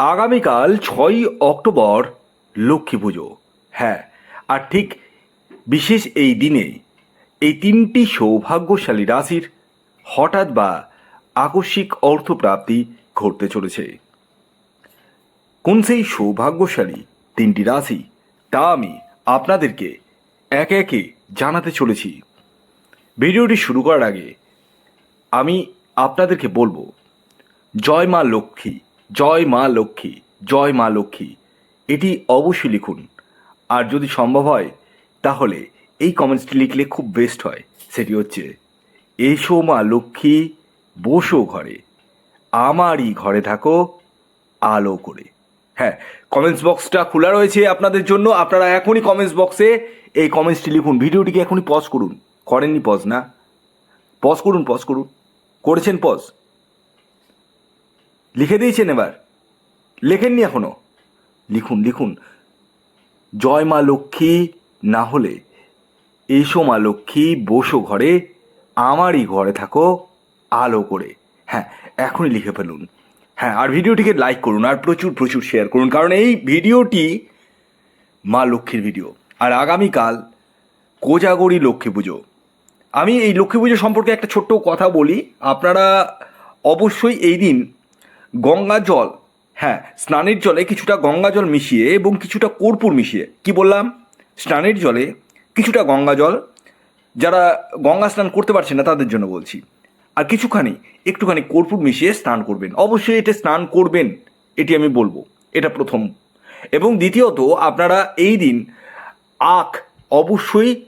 আগামীকাল ছয়ই অক্টোবর লক্ষ্মী পুজো। হ্যাঁ আর ঠিক বিশেষ এই দিনে এই তিনটি সৌভাগ্যশালী রাশির হঠাৎ বা আকস্মিক অর্থপ্রাপ্তি ঘটতে চলেছে। কোন সেই সৌভাগ্যশালী তিনটি রাশি, তা আমি আপনাদেরকে একে একে জানাতে চলেছি। ভিডিওটি শুরু করার আগে আমি আপনাদেরকে বলব, জয় মা লক্ষ্মী। জয় মা লক্ষ্মী, জয় মা লক্ষ্মী। এটি অবশ্যই লিখুন। আর যদি সম্ভব হয়, তাহলে এই কমেন্টসটি লিখলে খুব বেস্ট হয়। সেটি হচ্ছে, এসো মা লক্ষ্মী, বসো ঘরে। আমারই ঘরে থাকো, আলো করে। হ্যাঁ কমেন্টস বক্সটা খোলা রয়েছে আপনাদের জন্য। আপনারা এখনই কমেন্টস বক্সে এই কমেন্টসটি লিখুন। ভিডিওটিকে এখনই পজ করুন। করেননি পজ না? পজ করুন পজ করুন। করেছেন পজ লিখে দিয়েছেন এবার। লেখেননি এখনও। লিখুন লিখুন। জয় মা লক্ষ্মী, না হলে এসো মা লক্ষ্মী, বসো ঘরে, আমারই ঘরে থাকো আলো করে। হ্যাঁ এখনই লিখে ফেলুন। হ্যাঁ আর ভিডিওটিকে লাইক করুন, আর প্রচুর প্রচুর শেয়ার করুন, কারণ এই ভিডিওটি মা লক্ষ্মীর ভিডিও আর আগামীকাল কোজাগরি লক্ষ্মী পুজো। আমি এই লক্ষ্মী পুজো সম্পর্কে একটা ছোট্ট কথা বলি। আপনারা অবশ্যই এই দিন গঙ্গা জল হ্যাঁ স্নানের জলে কিছুটা গঙ্গা জল মিশিয়ে এবং কিছুটা কর্পূর মিশিয়ে, কি বললাম? স্নানের জলে কিছুটা গঙ্গা জল, যারা গঙ্গা স্নান করতে পারছে না তাদের জন্য বলছি। আর কিছুখানি, একটুখানি কর্পূর মিশিয়ে স্নান করবেন। অবশ্যই এটা স্নান করবেন, এটি আমি বলব, এটা প্রথম। এবং দ্বিতীয়ত, আপনারা এই দিন আখ অবশ্যই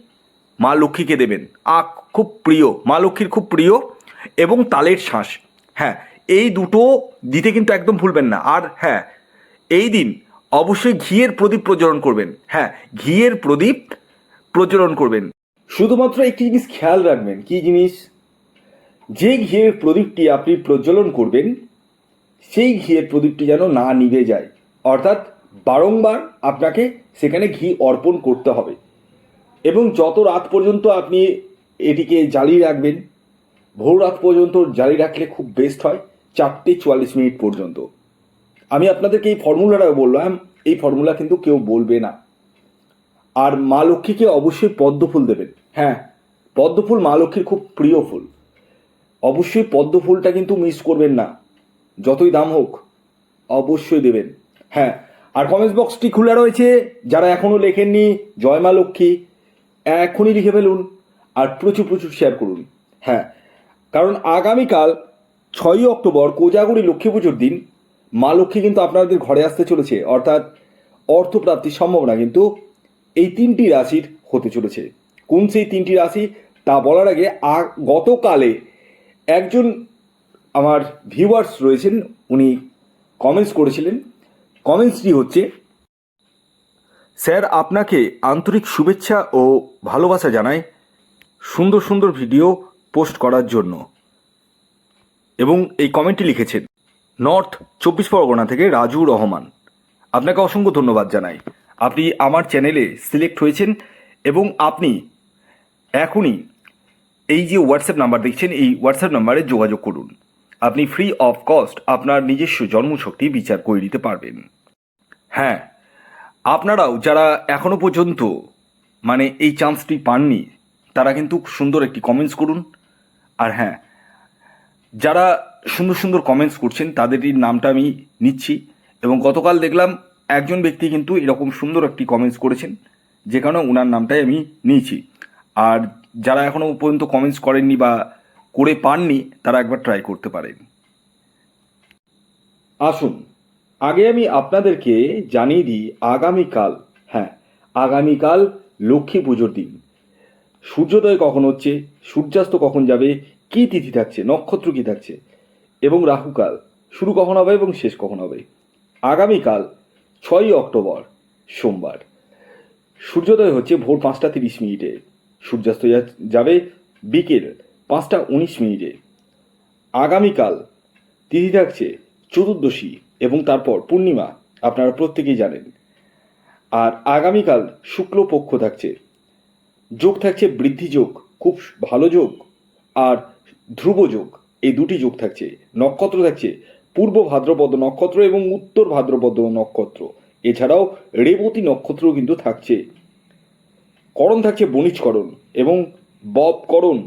মা লক্ষ্মীকে দেবেন। আখ খুব প্রিয়, মা লক্ষ্মীর খুব প্রিয় এবং তালের শাঁস হ্যাঁ এই দুটো দিতে কিন্তু একদম ভুলবেন না। আর হ্যাঁ এই দিন অবশ্যই ঘিয়ের প্রদীপ প্রজ্বলন করবেন। হ্যাঁ ঘিয়ের প্রদীপ প্রজ্বলন করবেন। শুধুমাত্র একটি জিনিস খেয়াল রাখবেন, কি জিনিস? যে ঘিয়ের প্রদীপটি আপনি প্রজ্বলন করবেন, সেই ঘিয়ের প্রদীপটি যেন না নিভে যায়। অর্থাৎ বারংবার আপনাকে সেখানে ঘি অর্পণ করতে হবে। এবং যত রাত পর্যন্ত আপনি এটিকে জ্বালিয়ে রাখবেন, ভোর রাত পর্যন্ত জ্বালিয়ে রাখলে খুব বেস্ট হয়। চারটে চুয়াল্লিশ মিনিট পর্যন্ত। আমি আপনাদেরকে এই ফর্মুলাটা বললাম, এই ফর্মুলা কিন্তু কেউ বলবে না। আর মা লক্ষ্মীকে অবশ্যই পদ্মফুল দেবেন। হ্যাঁ পদ্মফুল মা লক্ষ্মীর খুব প্রিয় ফুল। অবশ্যই পদ্ম ফুলটা কিন্তু মিস করবেন না। যতই দাম হোক, অবশ্যই দেবেন। হ্যাঁ আর কমেন্টস বক্সটি খোলা রয়েছে। যারা এখনও লেখেননি, জয় মা লক্ষ্মী, এখনই লিখে ফেলুন আর প্রচুর প্রচুর শেয়ার করুন। হ্যাঁ কারণ আগামীকাল ছয়ই অক্টোবর কোজাগুড়ি লক্ষ্মী পুজোর দিন, মা লক্ষ্মী কিন্তু আপনাদের ঘরে আসতে চলেছে, অর্থাৎ অর্থপ্রাপ্তির সম্ভাবনা কিন্তু এই তিনটি রাশির হতে চলেছে। কোন সেই তিনটি রাশি? তা বলার আগে গতকালে একজন আমার ভিউয়ার্স রয়েছেন, উনি কমেন্টস করেছিলেন। কমেন্টসটি হচ্ছে, স্যার, আপনাকে আন্তরিক শুভেচ্ছা ও ভালোবাসা জানায় সুন্দর সুন্দর ভিডিও পোস্ট করার জন্য। এবং এই কমেন্টটি লিখেছেন, নর্থ, চব্বিশ পরগনা থেকে রাজু রহমান। আপনাকে অসংখ্য ধন্যবাদ জানাই। আপনি আমার চ্যানেলে সিলেক্ট হয়েছেন এবং আপনি এখনই এই যে হোয়াটসঅ্যাপ নাম্বার দেখছেন, এই হোয়াটসঅ্যাপ নাম্বারে যোগাযোগ করুন। আপনি ফ্রি অফ কস্ট আপনার নিজস্ব জন্মশক্তি বিচার করে নিতে পারবেন। হ্যাঁ আপনারাও যারা এখনও পর্যন্ত মানে এই চান্সটি পাননি, তারা কিন্তু সুন্দর একটি কমেন্টস করুন। আর হ্যাঁ যারা সুন্দর সুন্দর কমেন্টস করছেন, তাদেরই নামটা আমি নিচ্ছি এবং গতকাল দেখলাম একজন ব্যক্তি কিন্তু এরকম সুন্দর একটি কমেন্টস করেছেন, যে কারণে ওনার নামটাই আমি নিয়েছি। আর যারা এখনও পর্যন্ত কমেন্টস করেননি বা করে পাননি, তারা একবার ট্রাই করতে পারেন। আসুন, আগে আমি আপনাদেরকে জানিয়ে দিই, আগামীকাল হ্যাঁ আগামীকাল লক্ষ্মী পুজোর দিন। সূর্যোদয় কখন হচ্ছে? সূর্যাস্ত কখন যাবে? কি তিথি থাকছে? নক্ষত্র কি থাকছে? এবং রাহুকাল। শুরু কখন হবে এবং শেষ কখন হবে? আগামীকাল, ছয়ই অক্টোবর, সোমবার। সূর্যোদয় হচ্ছে ভোর পাঁচটা তিরিশ মিনিটে। সূর্যাস্ত যাবে বিকেল পাঁচটা উনিশ মিনিটে। আগামীকাল, তিথি থাকছে চতুর্দশী এবং তারপর পূর্ণিমা। আপনারা প্রত্যেকেই জানেন। আর আগামীকাল শুক্লপক্ষ থাকছে। যোগ থাকছে বৃদ্ধি যোগ, খুব ভালো যোগ। আর ধ্রুব যোগ, এই দুটি যোগ থাকছে, নক্ষত্র থাকছে, পূর্ব ভাদ্রপদ নক্ষত্র এবং উত্তর ভাদ্রপদ নক্ষত্র। এছাড়াও রেবতী নক্ষত্র কিন্তু থাকছে। করণ থাকছে বণিজকরণ এবং ববকরণ।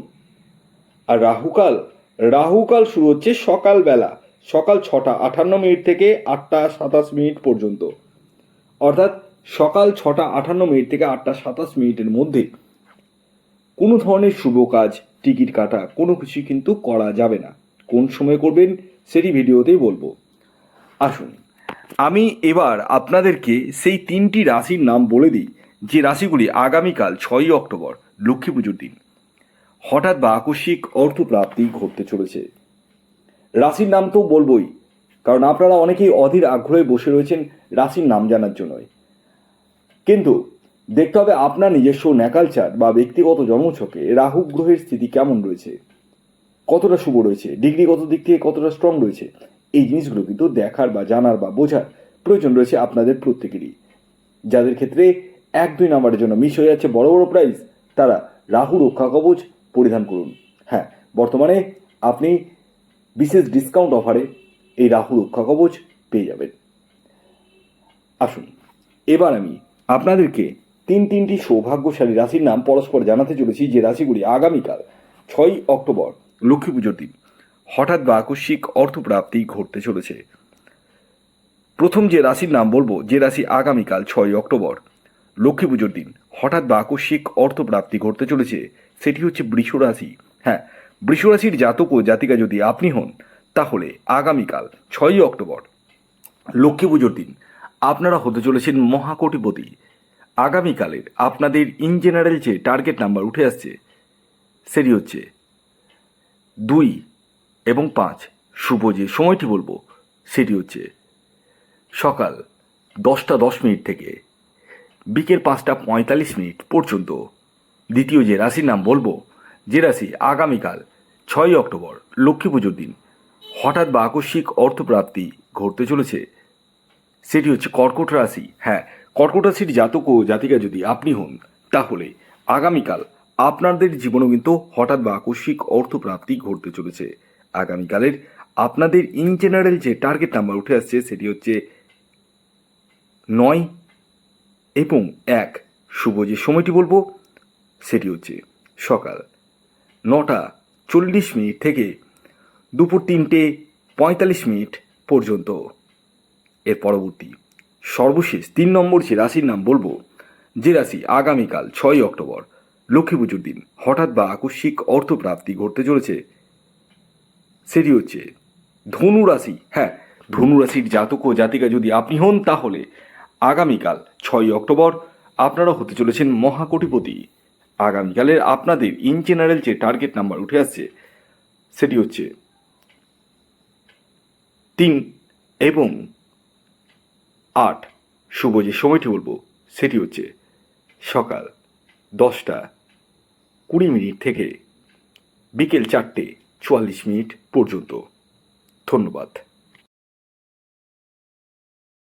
আর রাহুকাল রাহুকাল শুরু হচ্ছে সকালবেলা, সকাল ছটা আটান্ন মিনিট থেকে আটটা সাতাশ মিনিট পর্যন্ত। অর্থাৎ সকাল ছটা আটান্ন মিনিট থেকে আটটা সাতাশ মিনিটের মধ্যে কোনো ধরনের শুভ কাজ, টিকিট কাটা, কোনো কিছু কিন্তু করা যাবে না। কোন সময় করবেন, সেটি ভিডিওতেই বলব। আসুন, আমি এবার আপনাদেরকে সেই তিনটি রাশির নাম বলে দিই, যে রাশিগুলি আগামীকাল ছয়ই অক্টোবর, লক্ষ্মী পুজোর দিন। হঠাৎ বা আকস্মিক অর্থপ্রাপ্তি ঘটতে চলেছে। রাশির নাম তো বলবই, কারণ আপনারা অনেকেই অধীর আগ্রহে বসে রয়েছেন রাশির নাম জানার জন্যই। কিন্তু দেখতে হবে আপনার নিজস্ব ন্যাকালচার বা ব্যক্তিগত জন্মছকে রাহু গ্রহের স্থিতি কেমন রয়েছে, কতটা শুভ রয়েছে ডিগ্রিগত দিক থেকে কতটা স্ট্রং রয়েছে, এই জিনিসগুলো কিন্তু দেখার বা জানার বা বোঝার প্রয়োজন রয়েছে আপনাদের প্রত্যেকেরই। যাদের ক্ষেত্রে এক দুই নাম্বারের জন্য মিস হয়ে যাচ্ছে বড় বড় প্রাইজ তারা রাহু রক্ষা কবচ পরিধান করুন। হ্যাঁ বর্তমানে আপনি বিশেষ ডিসকাউন্ট অফারে এই রাহু রক্ষা কবচ পেয়ে যাবেন। আসুন, এবার আমি আপনাদেরকে তিন তিনটি সৌভাগ্যশালী রাশির নাম পরস্পর জানাতে চলেছি যে রাশিগুলি আগামীকাল ছয়ই অক্টোবর লক্ষ্মী পুজোর দিন। হঠাৎ বা আকস্মিক অর্থপ্রাপ্তি ঘটতে চলেছে। প্রথম যে রাশির নাম বলব, যে রাশি আগামীকাল ছয়ই অক্টোবর, লক্ষ্মী পুজোর দিন। হঠাৎ বা আকস্মিক অর্থপ্রাপ্তি ঘটতে চলেছে, সেটি হচ্ছে বৃষ রাশি। হ্যাঁ বৃষ রাশির জাতক ও জাতিকা যদি আপনি হন, তাহলে আগামীকাল ছয়ই অক্টোবর লক্ষ্মী পুজোর দিন। আপনারা হতে চলেছেন মহাকোটিপতি। আগামীকালের আপনাদের ইন জেনারেল যে টার্গেট নাম্বার উঠে আসছে, সেটি হচ্ছে দুই এবং পাঁচ। শুভ যে সময়টি বলব, সেটি হচ্ছে সকাল দশটা দশ মিনিট থেকে বিকেল পাঁচটা পঁয়তাল্লিশ মিনিট পর্যন্ত। দ্বিতীয় যে রাশির নাম বলব, যে রাশি আগামীকাল ছয়ই অক্টোবর লক্ষ্মী পুজোর দিন হঠাৎ বা আকস্মিক অর্থপ্রাপ্তি ঘটতে চলেছে, সেটি হচ্ছে কর্কট রাশি। হ্যাঁ কর্কট জাতক ও জাতিকা যদি আপনি হন, তাহলে আগামীকাল আপনাদের জীবনেও কিন্তু হঠাৎ বা আকস্মিক অর্থপ্রাপ্তি ঘটতে চলেছে। আগামীকালের আপনাদের ইন জেনারেল যে টার্গেট নাম্বার উঠে আসছে, সেটি হচ্ছে নয় এবং এক। শুভ যে সময়টি বলব, সেটি হচ্ছে সকাল নটা চল্লিশ মিনিট থেকে দুপুর তিনটে পঁয়তাল্লিশ মিনিট পর্যন্ত। এর পরবর্তী সর্বশেষ তিন নম্বর যে রাশির নাম বলব, যে রাশি আগামীকাল ছয় অক্টোবর, লক্ষ্মী পুজোর দিন, হঠাৎ বা আকস্মিক অর্থপ্রাপ্তি ঘটতে চলেছে। সেটি হচ্ছে ধনু রাশি। হ্যাঁ ধনু রাশির জাতক ও জাতিকা যদি আপনি হন, তাহলে আগামীকাল ছয় অক্টোবর আপনারা হতে চলেছেন মহাকোটিপতি। আগামীকালের আপনাদের ইন জেনারেল যে টার্গেট নাম্বার উঠে আসছে, সেটি হচ্ছে তিন এবং আট। শুভ যে সময়টি বলব, সেটি হচ্ছে সকাল দশটা কুড়ি মিনিট থেকে বিকেল চারটে চুয়াল্লিশ মিনিট পর্যন্ত। ধন্যবাদ।